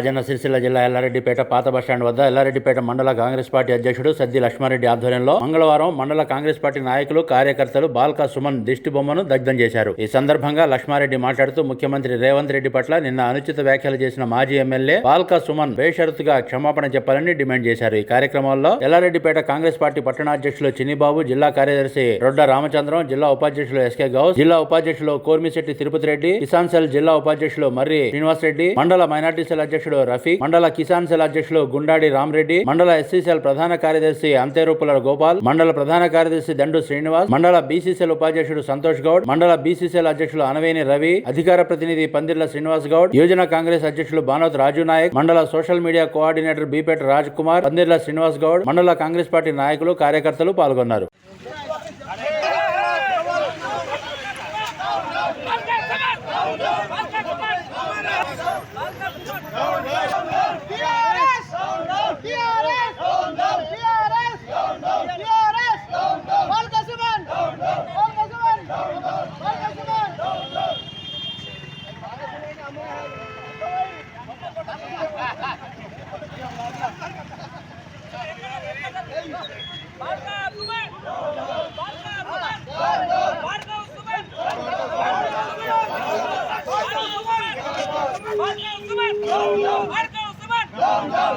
రాజన్న సిరిసిల్ల జిల్లా ఎల్లారెడ్డిపేట పాత బస్టాండ్ వద్ద ఎల్లారెడ్డిపేట మండల కాంగ్రెస్ పార్టీ అధ్యక్షుడు సద్ది లక్ష్మారెడ్డి ఆధ్వర్యంలో మంగళవారం మండల కాంగ్రెస్ పార్టీ నాయకులు కార్యకర్తలు బాల్కా సుమన్ దిష్టి బొమ్మను దగ్ధం చేశారు. ఈ సందర్భంగా లక్ష్మారెడ్డి మాట్లాడుతూ ముఖ్యమంత్రి రేవంత్ రెడ్డి పట్ల నిన్న అనుచిత వ్యాఖ్యలు చేసిన మాజీ ఎమ్మెల్యే బాల్కా సుమన్ బేషరతుగా క్షమాపణ చెప్పాలని డిమాండ్ చేశారు. ఈ కార్యక్రమంలో ఎల్లారెడ్డిపేట కాంగ్రెస్ పార్టీ పట్టణాధ్యక్షులు చిన్నిబాబు జిల్లా కార్యదర్శి రొడ్డ రామచంద్రం జిల్లా ఉపాధ్యక్షులు ఎస్కే గౌస్ జిల్లా ఉపాధ్యక్షులు కోర్మిశెట్టి తిరుపతి రెడ్డి కిసాన్ సెల్ జిల్లా ఉపాధ్యక్షులు మర్రి శ్రీనివాస్ రెడ్డి మండల మైనార్టీ సెల్ అధ్యక్షుడు రఫీక్ మండల కిసాన్ సెల్ అధ్యక్షులు గుండాడి రామరెడ్డి మండల ఎస్సీ సెల్ ప్రధాన కార్యదర్శి అంతేరూపుల గోపాల్ మండల ప్రధాన కార్యదర్శి దండు శ్రీనివాస్ మండల బీసీసీఎల్ ఉపాధ్యక్షుడు సంతోష్ గౌడ్ మండల బీసీసీఎల్ అధ్యక్షులు అనవేని రవి అధికార ప్రతినిధి పందిర్ల శ్రీనివాస్ గౌడ్ యోజన కాంగ్రెస్ అధ్యక్షులు బానోత్ రాజు నాయక్ మండల social media coordinator Bipeta Raj Kumar Pandirla Srinivas Goud మండల కాంగ్రెస్ పార్టీ నాయకులు కార్యకర్తలు పాల్గొన్నారు. Telangana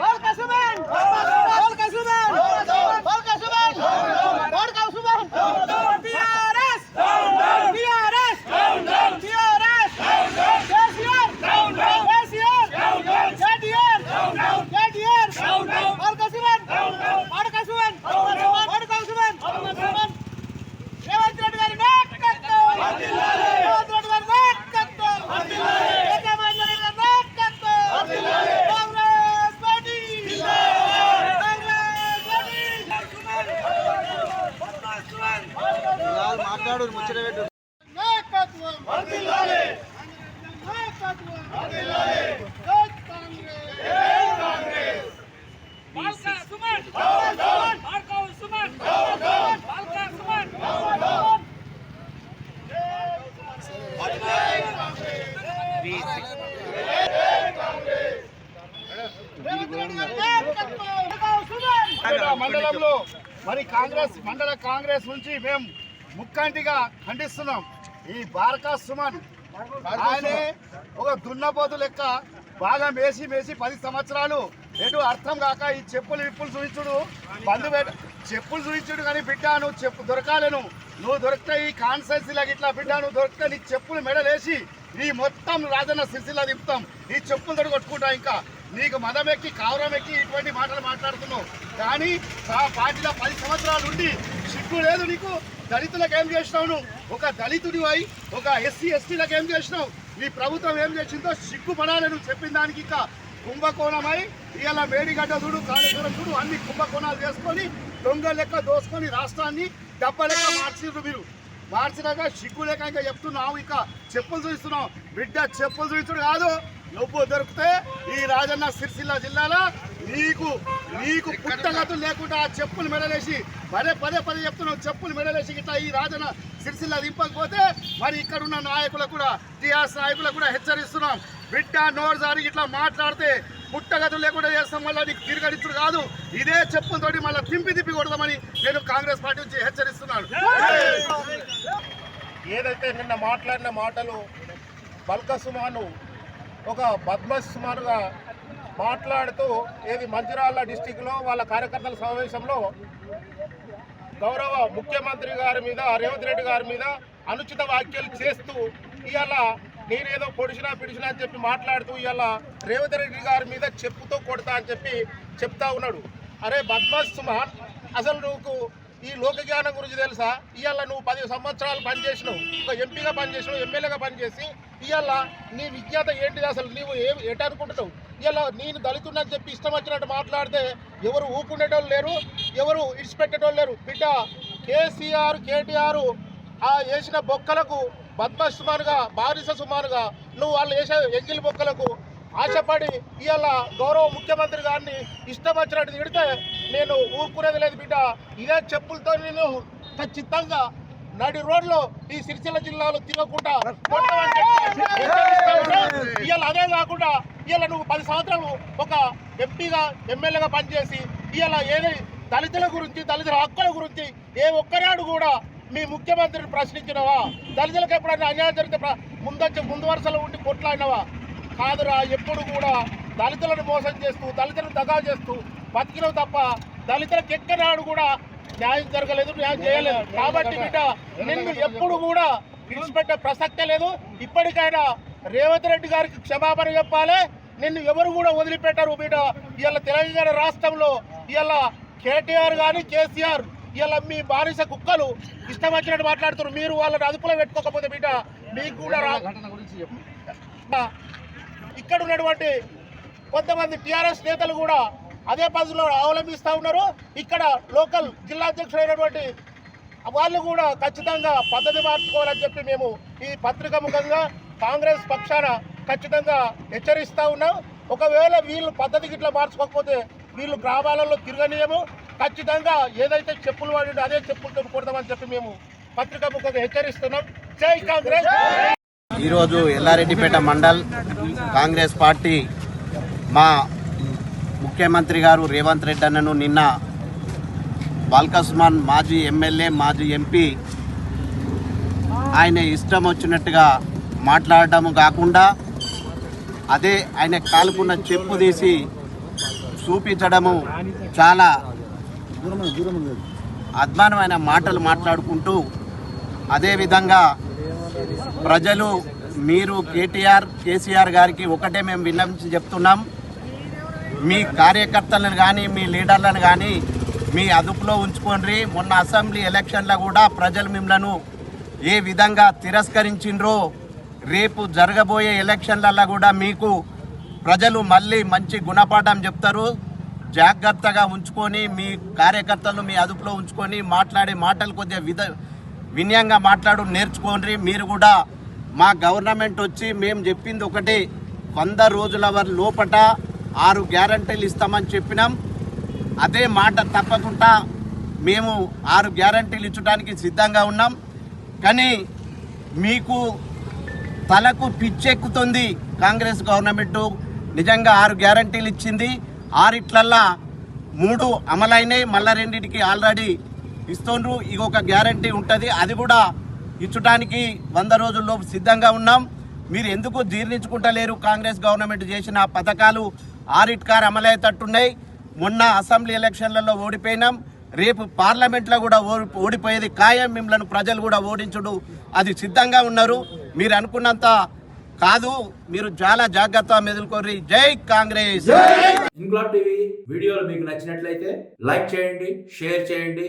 All Kasuman! మండల కాంగ్రెస్ నుంచి మేము ముక్కంటిగా ఖండిస్తున్నాం. ఈ బారకా సుమన్ ఆయనే ఒక దున్నపోతు లెక్క బాగా మేసి మేసి పది సంవత్సరాలు ఎటు అర్థం కాక ఈ చెప్పులు విప్పులు చూపించుడు బంధు చెప్పులు చూపించుడు కానీ బిడ్డ నువ్వు చెప్పు దొరకాలను నువ్వు. దొరికితే ఈ కాన్సెన్సీలకు ఇట్లా బిడ్డ నువ్వు దొరికితే నీ చెప్పులు మెడలేసి ఈ మొత్తం రాజన్న సిరిసిల్ల దింపుతాం. ఈ చెప్పులు తోడు కొట్టుకుంటా ఇంకా. నీకు మదం ఎక్కి కావరం ఎక్కి ఇటువంటి మాటలు మాట్లాడుతున్నావు. కానీ ఆ పార్టీలో పది సంవత్సరాలు ఉండి సిగ్గు లేదు నీకు. దళితులకు ఏం చేసినావు నువ్వు? ఒక దళితుడి అయి ఒక ఎస్సీ ఎస్టీలకు ఏం చేసినావు? నీ ప్రభుత్వం ఏం చేసిందో సిగ్గుపడాలి నువ్వు చెప్పిన దానికి ఇంకా. కుంభకోణమై ఇలా మేడిగడ్డ చూడు కాళేశ్వరం చూడు అన్ని కుంభకోణాలు చేసుకొని దొంగ లెక్క దోసుకొని రాష్ట్రాన్ని దెబ్బ లెక్క మార్చిర్రు మీరు. మార్చినాక సిగ్గు లేక ఇంకా చెప్తున్నావు ఇక చెప్పులు చూపిస్తున్నావు బిడ్డ చెప్పులు చూపించుడు కాదు. నువ్వు దొరికితే ఈ రాజన్న సిరిసిల్ల జిల్లాలో నీకు నీకు పుట్టగతులు లేకుండా ఆ చెప్పులు మెడలేసి పదే పదే పదే చెప్తున్నావు చెప్పులు మెడలేసి ఇట్లా ఈ రాజన్న సిరిసిల్ల దింపకపోతే మరి ఇక్కడ ఉన్న నాయకులకు కూడా టీఆర్ఎస్ నాయకులకు కూడా హెచ్చరిస్తున్నాం. బిడ్డ నోరు జారి ఇట్లా మాట్లాడితే పుట్టగతులు లేకుండా చేస్తాం మళ్ళీ నీకు తిరగడిచ్చుడు కాదు. ఇదే చెప్పులతోటి మళ్ళీ తింపి తిప్పి కొడదామని నేను కాంగ్రెస్ పార్టీ నుంచి హెచ్చరిస్తున్నాను. ఏదైతే నిన్న మాట్లాడిన మాటలు బల్క సుమాను ఒక బద్మస్ సుమారుగా మాట్లాడుతూ ఏది మంచిరాళ్ళ డిస్టిక్లో వాళ్ళ కార్యకర్తల సమావేశంలో గౌరవ ముఖ్యమంత్రి గారి మీద రేవంత్ రెడ్డి గారి మీద అనుచిత వ్యాఖ్యలు చేస్తూ ఇవాళ నేనేదో పొడిచినా పిడిచినా అని చెప్పి మాట్లాడుతూ ఇవాళ రేవంత్ రెడ్డి గారి మీద చెప్పుతో కొడతా అని చెప్పి చెప్తా ఉన్నాడు. అరే బద్మాస్ సుమాన్ అసలు నువ్వు ఈ లోక జ్ఞానం గురించి తెలుసా? ఇవాళ నువ్వు పది సంవత్సరాలు పనిచేసినావు ఒక ఎంపీగా పనిచేసినావు ఎమ్మెల్యేగా పనిచేసి ఇవాళ నీ విజ్ఞత ఏంటిది అసలు? నీవు ఏ ఎటు అనుకుంటున్నావు? ఇవాళ నేను దళితున్నని చెప్పి ఇష్టం వచ్చినట్టు మాట్లాడితే ఎవరు ఊకునేటోళ్ళు లేరు ఎవరు ఇడిచిపెట్టేటోళ్ళు లేరు. బిడ్డ కేసీఆర్ కేటీఆర్ ఆ వేసిన బొక్కలకు బద్మ సుమారుగా బారిస సుమారుగా నువ్వు వాళ్ళు వేసే ఎంజిల్ బొక్కలకు ఆశపడి ఇవాళ గౌరవ ముఖ్యమంత్రి గారిని ఇష్టం వచ్చినట్టు తిడితే నేను ఊరుకునేది లేదు బిడ్డ. ఇదే చెప్పులతో నేను ఖచ్చితంగా నడి రోడ్లో ఈ సిరిసిల్ల జిల్లాలో తిరగకుండా ఇవాళ అదే కాకుండా ఇవాళ నువ్వు పది సంవత్సరాలు ఒక ఎంపీగా ఎమ్మెల్యేగా పనిచేసి ఇవాళ ఏది దళితుల గురించి దళితుల హక్కుల గురించి ఏ ఒక్కనాడు కూడా మీ ముఖ్యమంత్రిని ప్రశ్నించినవా? దళితులకు ఎప్పుడైనా అన్యాయం జరిగితే ముందొచ్చి ముందు వరుసలో ఉండి కొట్లాడినవా? కాదురా ఎప్పుడు కూడా దళితులను మోసం చేస్తూ దళితులను దగా చేస్తూ బతికినవు తప్ప దళితులకు ఎక్కనాడు కూడా న్యాయం జరగలేదు న్యాయం చేయలేదు. కాబట్టి బిడ్డ నిన్ను ఎప్పుడు కూడా విడిచిపెట్టే ప్రసక్తే లేదు. ఇప్పటికైనా రేవంత్ రెడ్డి గారికి క్షమాపణ చెప్పాలి. నిన్ను ఎవరు కూడా వదిలిపెట్టారు బిడ్డ. ఇవాళ తెలంగాణ రాష్ట్రంలో ఇవాళ కేటీఆర్ కానీ కేసీఆర్ ఇవాళ మీ బానిస కుక్కలు ఇష్టం వచ్చినట్టు మాట్లాడుతున్నారు. మీరు వాళ్ళని అదుపులో పెట్టుకోకపోతే బిడ్డ మీకు కూడా ఇక్కడ ఉన్నటువంటి కొంతమంది టీఆర్ఎస్ నేతలు కూడా అదే పద్ధతిలో అవలంబిస్తూ ఉన్నారు. ఇక్కడ లోకల్ జిల్లా అధ్యక్షుడైనటువంటి వాళ్ళు కూడా ఖచ్చితంగా పద్ధతి మార్చుకోవాలని చెప్పి మేము ఈ పత్రిక ముఖంగా కాంగ్రెస్ పక్షాన ఖచ్చితంగా హెచ్చరిస్తూ ఉన్నాం. ఒకవేళ వీళ్ళు పద్ధతి ఇట్లా మార్చుకోకపోతే వీళ్ళు గ్రామాలలో తిరగనీయము. ఖచ్చితంగా ఏదైతే చెప్పులు వాడి అదే చెప్పులతో కొడదామని చెప్పి మేము పత్రిక ముఖంగా హెచ్చరిస్తున్నాం. జై కాంగ్రెస్! ఈరోజు ఎల్లారెడ్డిపేట మండల్ కాంగ్రెస్ పార్టీ మా ముఖ్యమంత్రి గారు రేవంత్ రెడ్డి అన్నను నిన్న బాల్కస్మాన్ మాజీ ఎమ్మెల్యే మాజీ ఎంపీ ఆయన ఇష్టం వచ్చినట్టుగా మాట్లాడటము కాకుండా అదే ఆయన కాలుకున్న చెప్పు తీసి చూపించడము చాలా అద్మానమైన మాటలు మాట్లాడుకుంటూ అదేవిధంగా ప్రజలు మీరు కేటీఆర్ కేసీఆర్ గారికి ఒకటే మేము విన్నవించి చెప్తున్నాం. మీ కార్యకర్తలను కానీ మీ లీడర్లను కానీ మీ అదుపులో ఉంచుకోండి. మొన్న అసెంబ్లీ ఎలక్షన్లో కూడా ప్రజలు మిమ్మలను ఏ విధంగా తిరస్కరించిండ్రో రేపు జరగబోయే ఎలక్షన్లలో కూడా మీకు ప్రజలు మళ్ళీ మంచి గుణపాఠం చెప్తారు. జాగ్రత్తగా ఉంచుకొని మీ కార్యకర్తలను మీ అదుపులో ఉంచుకొని మాట్లాడే మాటలు కొద్దిగా విధ వినయంగా మాట్లాడు నేర్చుకోండి. మీరు కూడా మా గవర్నమెంట్ వచ్చి మేము చెప్పింది ఒకటి వంద రోజుల వర- లోపట ఆరు గ్యారంటీలు ఇస్తామని చెప్పినాం. అదే మాట తప్పకుండా మేము ఆరు గ్యారంటీలు ఇచ్చడానికి సిద్ధంగా ఉన్నాం. కానీ మీకు తలకు పిచ్చెక్కుతుంది కాంగ్రెస్ గవర్నమెంట్. నిజంగా ఆరు గ్యారంటీలు ఇచ్చింది. ఆరిట్లల్లా మూడు అమలైనవి మళ్ళా రెండింటికి ఆల్రెడీ ఇస్తుండ్రు. ఇంకొక గ్యారంటీ ఉంటుంది. అది కూడా ఇచ్చడానికి వంద రోజుల్లోపు సిద్ధంగా ఉన్నాం. మీరు ఎందుకు జీర్ణించుకుంటలేరు? కాంగ్రెస్ గవర్నమెంట్ చేసిన పథకాలు ఆరిట్కార్ అమలయ్యేటట్టున్నాయి. మొన్న అసెంబ్లీ ఎలక్షన్లలో ఓడిపోయినాం. రేపు పార్లమెంట్లో కూడా ఓడి ఓడిపోయేది ఖాయం. మిమ్మల్ని ప్రజలు కూడా ఓడించుడు. అది సిద్ధంగా ఉన్నారు. మీరు అనుకున్నంత కాదు. మీరు చాలా జాగ్రత్త మెదులుకోరి జై కాంగ్రెస్! ఇంగ్లాడ్ టీవీ వీడియోలు మీకు నచ్చినట్లయితే లైక్ చేయండి షేర్ చేయండి.